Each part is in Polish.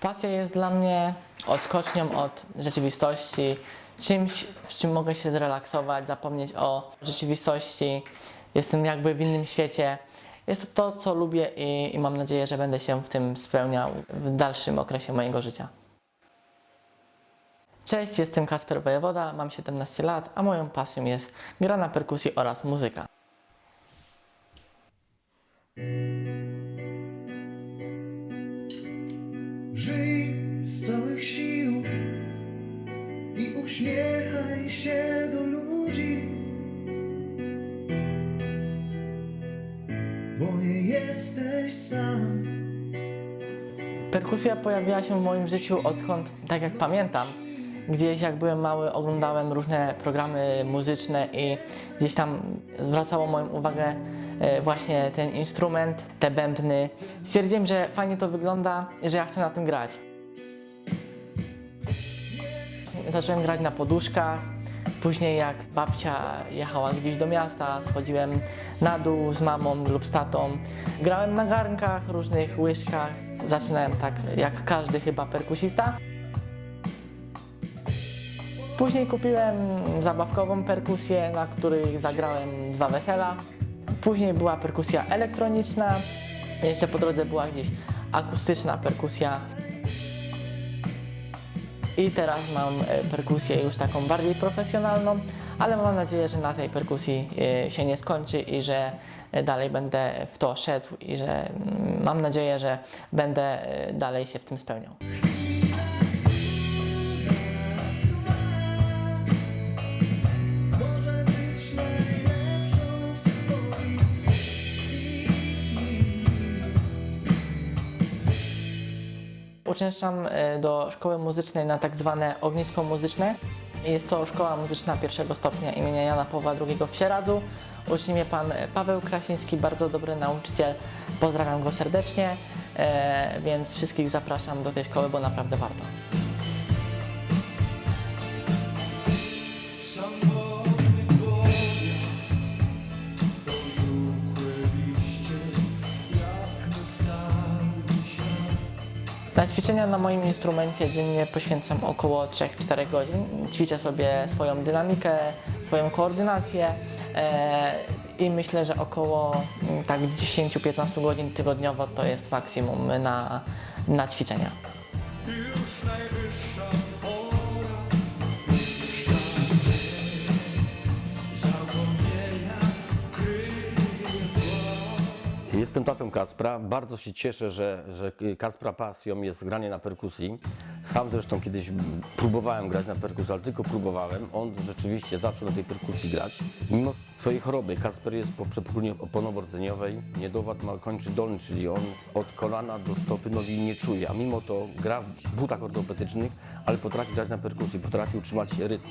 Pasja jest dla mnie odskocznią od rzeczywistości, czymś, w czym mogę się zrelaksować, zapomnieć o rzeczywistości. Jestem jakby w innym świecie. Jest to to, co lubię i, i mam nadzieję, że będę się w tym spełniał w dalszym okresie mojego życia. Cześć, jestem Kasper Wojewoda, mam 17 lat, a moją pasją jest gra na perkusji oraz muzyka. Jesteś sam. Perkusja pojawiła się w moim życiu odkąd, tak jak pamiętam, gdzieś jak byłem mały oglądałem różne programy muzyczne i gdzieś tam zwracało moją uwagę e, właśnie ten instrument, te bębny. Stwierdziłem, że fajnie to wygląda że ja chcę na tym grać. Zacząłem grać na poduszkach. Później jak babcia jechała gdzieś do miasta, schodziłem na dół z mamą lub z tatą. Grałem na garnkach, różnych łyżkach. Zaczynałem tak jak każdy chyba perkusista. Później kupiłem zabawkową perkusję, na której zagrałem dwa wesela. Później była perkusja elektroniczna. Jeszcze po drodze była gdzieś akustyczna perkusja. I teraz mam e, perkusję już taką bardziej profesjonalną, ale mam nadzieję, że na tej perkusji e, się nie skończy i że e, dalej będę w to szedł i że mm, mam nadzieję, że będę dalej się w tym spełniał. Uczęszczam e, do szkoły muzycznej na tak zwane ognisko muzyczne. Jest to szkoła muzyczna pierwszego stopnia imienia Jana Pawła II w Sieradzu. Uczy mnie pan Paweł Krasiński, bardzo dobry nauczyciel. Pozdrawiam go serdecznie, e, więc wszystkich zapraszam do tej szkoły, bo naprawdę warto. Na ćwiczenia na moim instrumencie dziennie poświęcam około 3-4 godzin. Ćwiczę sobie swoją dynamikę, swoją koordynację e, i myślę, że około mm, tak 10-15 godzin tygodniowo to jest maksimum na, na ćwiczenia. Jestem tatą Kacpra. Bardzo się cieszę, że, że Kacpra pasją jest granie na perkusji. Sam zresztą kiedyś próbowałem grać na perkusji, ale tylko próbowałem. On rzeczywiście zaczął na tej perkusji grać. Mimo swojej choroby, Kacper jest po przepchnięciu oponowo-rdzeniowej. Niedowład ma kończy dolny, czyli on od kolana do stopy nogi nie czuje. A mimo to gra w butach ortopedycznych, ale potrafi grać na perkusji, potrafi utrzymać rytm.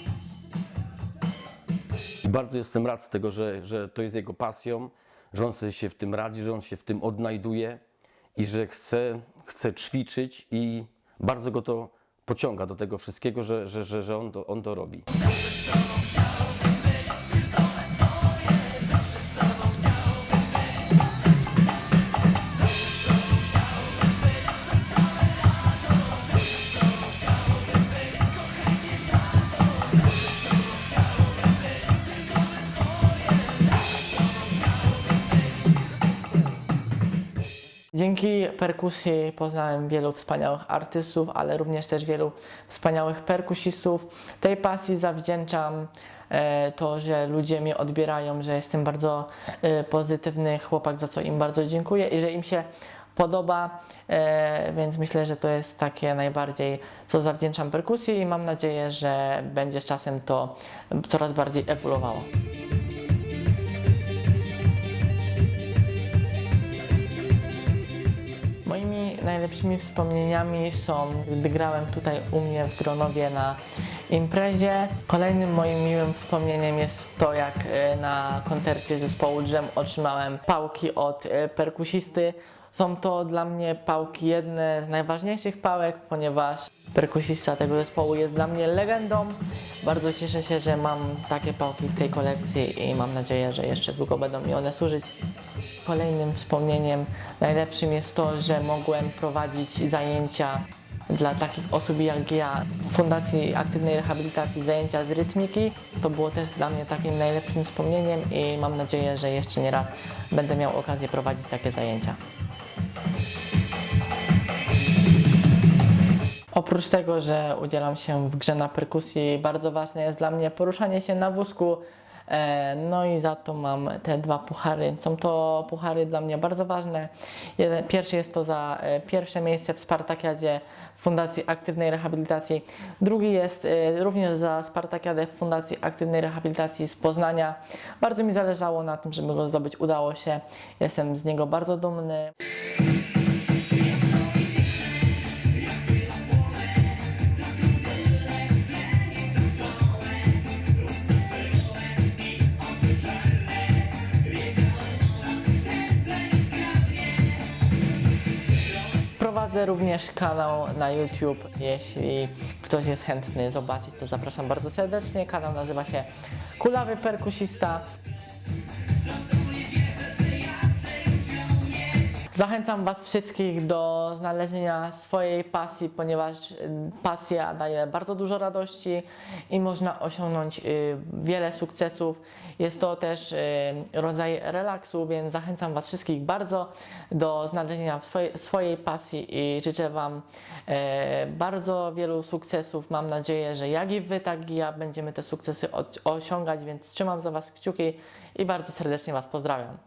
I bardzo jestem rad z tego, że, że to jest jego pasją, że on się w tym radzi, że on się w tym odnajduje i że chce, chce ćwiczyć i bardzo go to pociąga do tego wszystkiego, że, że, że, że on, to, on to robi. Dzięki perkusji poznałem wielu wspaniałych artystów, ale również też wielu wspaniałych perkusistów. Tej pasji zawdzięczam e, to, że ludzie mnie odbierają, że jestem bardzo e, pozytywny chłopak, za co im bardzo dziękuję i że im się podoba, e, więc myślę, że to jest takie najbardziej, co zawdzięczam perkusji i mam nadzieję, że będzie z czasem to coraz bardziej ewoluowało. Najlepszymi wspomnieniami są, gdy grałem tutaj u mnie w Gronowie na imprezie. Kolejnym moim miłym wspomnieniem jest to, jak e, na koncercie zespołu Drzem otrzymałem pałki od e, perkusisty. Są to dla mnie pałki jedne z najważniejszych pałek, ponieważ perkusista tego zespołu jest dla mnie legendą. Bardzo cieszę się, że mam takie pałki w tej kolekcji i mam nadzieję, że jeszcze długo będą mi one służyć. Kolejnym wspomnieniem najlepszym jest to, że mogłem prowadzić zajęcia dla takich osób jak ja w Fundacji Aktywnej Rehabilitacji zajęcia z rytmiki. To było też dla mnie takim najlepszym wspomnieniem i mam nadzieję, że jeszcze nie raz będę miał okazję prowadzić takie zajęcia. Oprócz tego, że udzielam się w grze na perkusji, bardzo ważne jest dla mnie poruszanie się na wózku. E, No i za to mam te dwa puchary. Są to puchary dla mnie bardzo ważne. Pierwszy jest to za e, pierwsze miejsce w Spartakiadzie Fundacji Aktywnej Rehabilitacji. Drugi jest e, również za Spartakiadę w Fundacji Aktywnej Rehabilitacji z Poznania. Bardzo mi zależało na tym, żeby go zdobyć. Udało się. Jestem z niego bardzo dumny. Prowadzę również kanał na YouTube. Jeśli ktoś jest chętny zobaczyć, to zapraszam bardzo serdecznie. Kanał nazywa się Kulawy Perkusista. Zachęcam Was wszystkich do znalezienia swojej pasji, ponieważ y, pasja daje bardzo dużo radości i można osiągnąć y, wiele sukcesów. Jest to też y, rodzaj relaksu, więc zachęcam Was wszystkich bardzo do znalezienia swojej, pasji i życzę Wam bardzo wielu sukcesów. Mam nadzieję, że jak i Wy, tak i ja będziemy te sukcesy osiągać, więc trzymam za Was kciuki i bardzo serdecznie Was pozdrawiam.